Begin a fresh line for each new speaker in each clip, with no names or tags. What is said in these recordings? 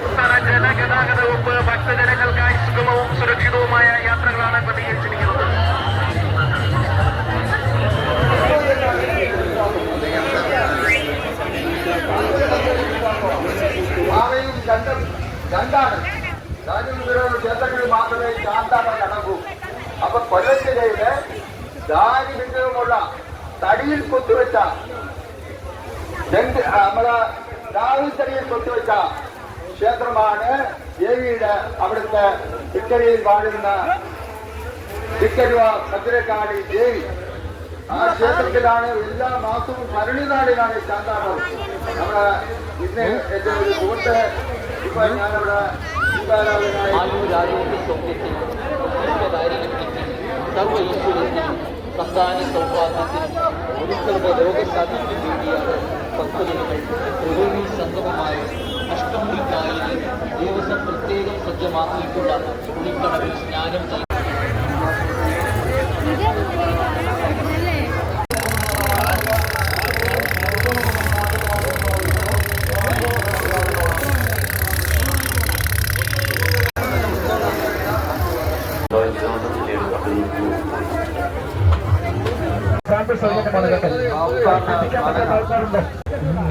സംസ്ഥാന ജനഗതാഗത വകുപ്പ് ഭക്തജനങ്ങൾക്കായി സുഗമവും സുരക്ഷിതവുമായ യാത്രകളാണ് ക്രമീകരിച്ചിരിക്കുന്നത്
പാവയും രണ്ടും രണ്ടാണ് രാജമുദ്രയുടെ ക്ഷേത്രങ്ങളിൽ മാത്രമേ ശാന്താമ നടക്കൂ അപ്പൊ കൊല്ലം ജില്ലയില് ദാരി വിഗ്രഹമുള്ള തടിയിൽ കൊത്തുവെച്ച നമ്മളെ തടിയിൽ കൊത്തുവെച്ച ക്ഷേത്രമാണ് ദേവിയുടെ അവിടുത്തെ തിക്കരയിൽ വാഴുന്ന തിക്കരുവ ഭദ്രക്കാടി ദേവി. ആ ക്ഷേത്രത്തിലാണ് എല്ലാ മാസവും ഭരണിനാളിലാണ് ശാന്താപം. നമ്മുടെ ഇന്ന് എന്റെ ഒരു സുഹൃത്ത് ഇപ്പൊ ഞാനവിടെ ദീപാരാധനായി
ആയുരാരോഗ്യ സൗഖ്യത്തിനും കാര്യലക്ഷ്യത്തിനും സർവ ഈശ്വരത്തിനും സന്താന സൗഭാഗ്യത്തിനും ഒരുക്കളുടെ രോഗശാന്തിക്കും വേണ്ടിയാണ് ഭക്തജനങ്ങൾ ത്രിവേണി സംഗമമായ അഷ്ടമുടിക്കായലിൽ ദിവസം പ്രത്യേകം സജ്ജമാക്കിയിട്ടുള്ള കുളിക്കടവിൽ സ്നാനം ചെയ്യും
ഇതല്ലേ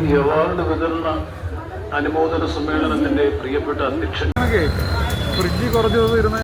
ഈ അവാർഡ് വിതരണ അനുമോദന സമ്മേളനത്തിന്റെ പ്രിയപ്പെട്ട അധ്യക്ഷൻ
ഫ്രിഡ്ജ് കുറച്ച് ദിവസം ഇരുന്ന്